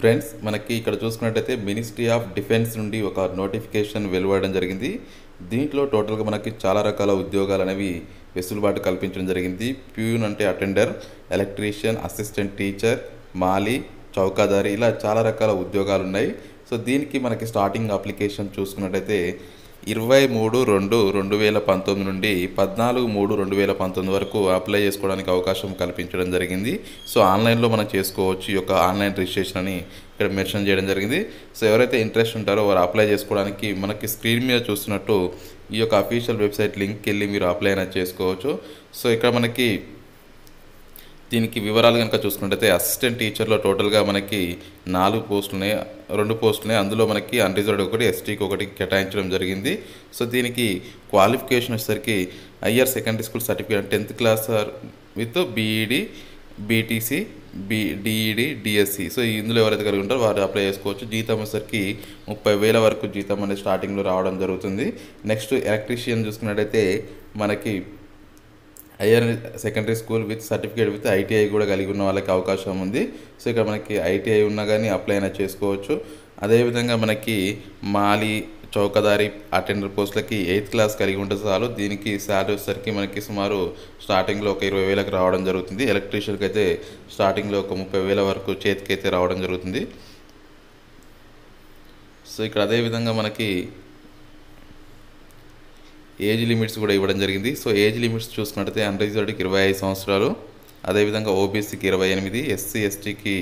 Friends మనకి ఇక్కడ చూసుకున్నట్టయితే మినిస్ట్రీ ఆఫ్ డిఫెన్స్ నుండి ఒక నోటిఫికేషన్ వెలువడడం జరిగింది. దీంట్లో టోటల్గా మనకి చాలా రకాల ఉద్యోగాలు అనేవి వెసులుబాటు కల్పించడం జరిగింది. ప్యూన్ అంటే అటెండర్ ఎలక్ట్రీషియన్ అసిస్టెంట్ టీచర్ మాలి చౌకాదారి ఇలా చాలా రకాల ఉద్యోగాలు ఉన్నాయి. సో దీనికి మనకి స్టార్టింగ్ అప్లికేషన్ చూసుకున్నట్టయితే ఇరవై మూడు రెండు రెండు వేల పంతొమ్మిది నుండి పద్నాలుగు మూడు రెండు వేల పంతొమ్మిది వరకు అప్లై చేసుకోవడానికి అవకాశం కల్పించడం జరిగింది. సో ఆన్లైన్లో మనం చేసుకోవచ్చు ఈ యొక్క ఆన్లైన్ రిజిస్ట్రేషన్ అని ఇక్కడ మెన్షన్ చేయడం జరిగింది. సో ఎవరైతే ఇంట్రెస్ట్ ఉంటారో వారు అప్లై చేసుకోవడానికి మనకి స్క్రీన్ మీద చూస్తున్నట్టు ఈ యొక్క అఫీషియల్ వెబ్సైట్ లింక్కి వెళ్ళి మీరు అప్లై అనేది చేసుకోవచ్చు. సో ఇక్కడ మనకి దీనికి వివరాలు కనుక చూసుకున్నట్టయితే అసిస్టెంట్ టీచర్లో టోటల్గా మనకి నాలుగు పోస్టులు ఉన్నాయి రెండు పోస్టులనే ఉన్నాయి అందులో మనకి అన్రిజర్వ్డ్ ఒకటి ఎస్టీకి ఒకటి కేటాయించడం జరిగింది. సో దీనికి క్వాలిఫికేషన్ వచ్చేసరికి higher secondary school certificate tenth class with B Ed BTC B D Ed DSC. So ఇందులో ఎవరైతే కలిగి ఉంటారో వారు అప్లై చేసుకోవచ్చు. జీతం వచ్చేసరికి ముప్పై వేల వరకు జీతం అనేది స్టార్టింగ్లో రావడం జరుగుతుంది. నెక్స్ట్ ఎలక్ట్రీషియన్ చూసుకున్నట్టయితే మనకి higher secondary school with certificate with ITI కూడా కలిగి ఉన్న వాళ్ళకి అవకాశం ఉంది. సో ఇక్కడ మనకి ఐటీఐ ఉన్నా కానీ అప్లై అయినా చేసుకోవచ్చు. అదేవిధంగా మనకి మాలి చౌకదారి అటెండర్ పోస్టులకి ఎయిత్ క్లాస్ కలిగి ఉంటే చాలు. దీనికి శాలరీ వచ్చేసరికి మనకి సుమారు స్టార్టింగ్లో ఒక ఇరవై వేలకు రావడం జరుగుతుంది. ఎలక్ట్రీషియన్కి అయితే స్టార్టింగ్లో ఒక ముప్పై వేల వరకు చేతికి అయితే రావడం జరుగుతుంది. సో ఇక్కడ అదేవిధంగా మనకి ఏజ్ లిమిట్స్ కూడా ఇవ్వడం జరిగింది. సో ఏజ్ లిమిట్స్ చూసుకున్నట్టయితే అన్రిజర్వ్డ్కి ఇరవై ఐదు సంవత్సరాలు అదేవిధంగా ఓబీసీకి ఇరవై ఎనిమిది ఎస్సీ ఎస్టీకి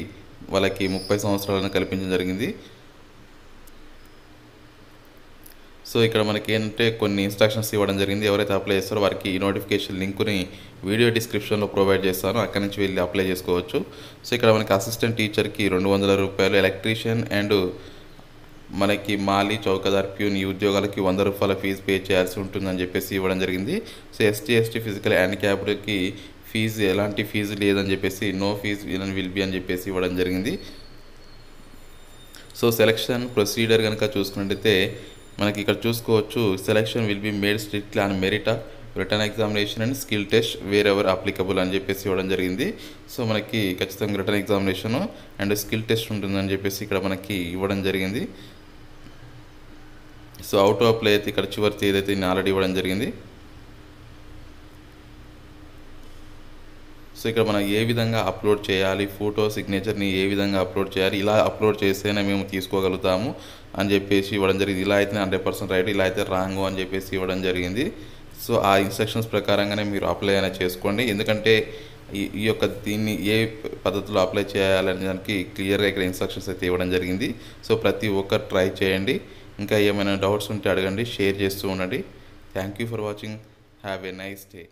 వాళ్ళకి ముప్పై సంవత్సరాలను కల్పించడం జరిగింది. సో ఇక్కడ మనకి ఏంటంటే కొన్ని ఇన్స్ట్రక్షన్స్ ఇవ్వడం జరిగింది. ఎవరైతే అప్లై చేస్తారో వారికి ఈ నోటిఫికేషన్ లింకుని వీడియో డిస్క్రిప్షన్లో ప్రొవైడ్ చేస్తాను. అక్కడి నుంచి వెళ్ళి అప్లై చేసుకోవచ్చు. సో ఇక్కడ మనకి అసిస్టెంట్ టీచర్కి రెండు వందల రూపాయలు ఎలక్ట్రీషియన్ అండ్ మనకి మాలి చౌకదార్ ప్యూన్ ఈ ఉద్యోగాలకి వంద రూపాయల ఫీజు పే చేయాల్సి ఉంటుందని చెప్పేసి ఇవ్వడం జరిగింది. సో ఎస్టీ ఎస్టీ ఫిజికల్ హ్యాండిక్యాప్డ్కి ఫీజు ఎలాంటి ఫీజు లేదని చెప్పేసి no fees will will be అని చెప్పేసి ఇవ్వడం జరిగింది. సో సెలక్షన్ ప్రొసీడర్ కనుక చూసుకున్నట్టయితే మనకి ఇక్కడ చూసుకోవచ్చు selection will be made strictly on merit of written examination and skill test wherever applicable అని చెప్పేసి ఇవ్వడం జరిగింది. సో మనకి ఖచ్చితంగా written examination and skill test ఉంటుందని చెప్పేసి ఇక్కడ మనకి ఇవ్వడం జరిగింది. సో అవుట్ ఆఫ్ ప్లే అయితే ఇక్కడ చివరి తేదీ అయితే ఆల్రెడీ ఇవ్వడం జరిగింది. సో ఇక్కడ మనం ఏ విధంగా అప్లోడ్ చేయాలి ఫోటో సిగ్నేచర్ని ఏ విధంగా అప్లోడ్ చేయాలి ఇలా అప్లోడ్ చేస్తేనే మేము తీసుకోగలుగుతాము అని చెప్పేసి ఇవ్వడం జరిగింది. ఇలా అయితే హండ్రెడ్ పర్సెంట్ రైట్ ఇలా అయితే రాంగ్ అని చెప్పేసి ఇవ్వడం జరిగింది. సో ఆ ఇన్స్ట్రక్షన్స్ ప్రకారంగానే మీరు అప్లై అయినా చేసుకోండి. ఎందుకంటే ఈ ఈ యొక్క దీన్ని ఏ పద్ధతిలో అప్లై చేయాలనే దానికి క్లియర్గా ఇక్కడ ఇన్స్ట్రక్షన్స్ అయితే ఇవ్వడం జరిగింది. సో ప్రతి ఒక్కరు ట్రై చేయండి. ఇంకా ఏమైనా డౌట్స్ ఉంటే అడగండి షేర్ చేస్తూ ఉండండి. Thank you for watching have a nice day